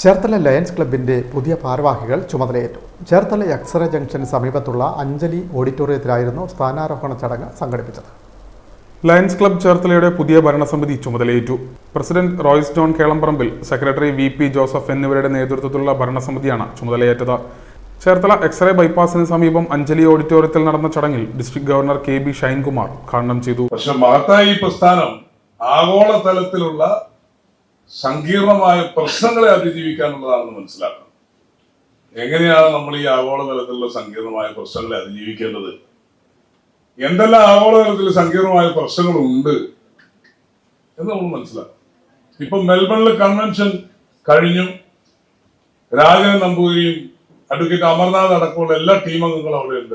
Cherthala lions ക്ലബിന്റെ പുതിയ ഭാരവാഹികൾ ചുമതലയേറ്റു. ചേർത്തല അക്സര ജംഗ്ഷന് സമീപത്തുള്ള അഞ്ജലി ഓഡിറ്റോറിയത്തിലായിരുന്നു സ്ഥാനാരോഹണ ചടങ്ങ് സംഘടിപ്പിച്ചത്. ലയൺസ് ക്ലബ് ചേർത്തലയുടെ പുതിയ ഭരണസമിതി ചുമതലയേറ്റു. President Roys John Kelamparambil secretary V P Joseph എന്നിവരുടെ നേതൃത്വത്തിലുള്ള ഭരണസമിതിയാണ് ചുമതലയേറ്റത്. ചേർത്തല എക്സ്റേ ബൈപ്പാസിന് സമീപം അഞ്ജലി ഓഡിറ്റോറിയത്തിൽ നടന്ന ചടങ്ങിൽ district governor K B Shinekumar ഉദ്ഘാടനം ചെയ്തു. പക്ഷെ മഹത്തായ ഈ പ്രസ്ഥാനം ആഗോളതലത്തിലുള്ള സങ്കീർണമായ പ്രശ്നങ്ങളെ അതിജീവിക്കാനുള്ളതാണെന്ന് മനസ്സിലാക്കണം. എങ്ങനെയാണ് നമ്മൾ ഈ ആഗോളതലത്തിലുള്ള സങ്കീർണമായ പ്രശ്നങ്ങളെ അതിജീവിക്കേണ്ടത്? എന്തെല്ലാം ആഗോളതലത്തിൽ സങ്കീർണമായ പ്രശ്നങ്ങളുണ്ട് എന്ന് നമ്മൾ മനസ്സിലാക്കണം. ഇപ്പൊ മെൽബണിൽ കൺവെൻഷൻ കഴിഞ്ഞു. രാജൻ നമ്പൂരിയും അഡ്വക്കേറ്റ് അമർനാഥ് അടക്കമുള്ള എല്ലാ ടീം അംഗങ്ങളും അവിടെ ഉണ്ട്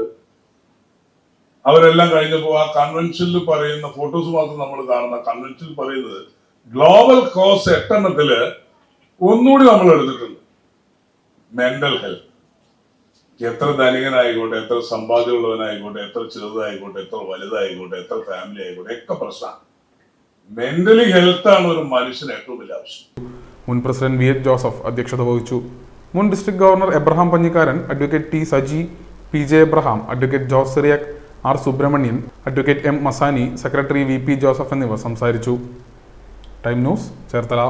അവരെല്ലാം കഴിഞ്ഞപ്പോൾ ആ കൺവെൻഷനിൽ പറയുന്ന ഫോട്ടോസ് മാത്രം നമ്മൾ കാണുന്ന കൺവെൻഷനിൽ പറയുന്നത് ഗ്ലോബൽ കോസ് എട്ടെണ്ണത്തിൽ ഒന്നുകൂടി നമ്മൾ എടുത്തിട്ടുണ്ട്. മെന്റൽ ഹെൽത്ത് എത്ര ധനികനായിക്കോട്ടെ എത്ര സമ്പാദ്യമുള്ളവനായിക്കോട്ടെ എത്ര ചെറുതായിക്കോട്ടെ എത്ര വലുതായിക്കോട്ടെ എത്ര ഫാമിലി ആയിക്കോട്ടെ ഒക്കെ പ്രശ്നമാണ് മെന്റലി ആണ് ഒരു മനുഷ്യന് ഏറ്റവും വലിയ ആവശ്യം. മുൻ പ്രസിഡന്റ് വി എച്ച് ജോസഫ് അധ്യക്ഷത വഹിച്ചു. മുൻ district governor Abraham Panjikkaran advocate T Saji P J Abraham advocate Jose Cyriac R Subramanian advocate M Masani secretary V P Joseph എന്നിവർ സംസാരിച്ചു. Time news Cherthala.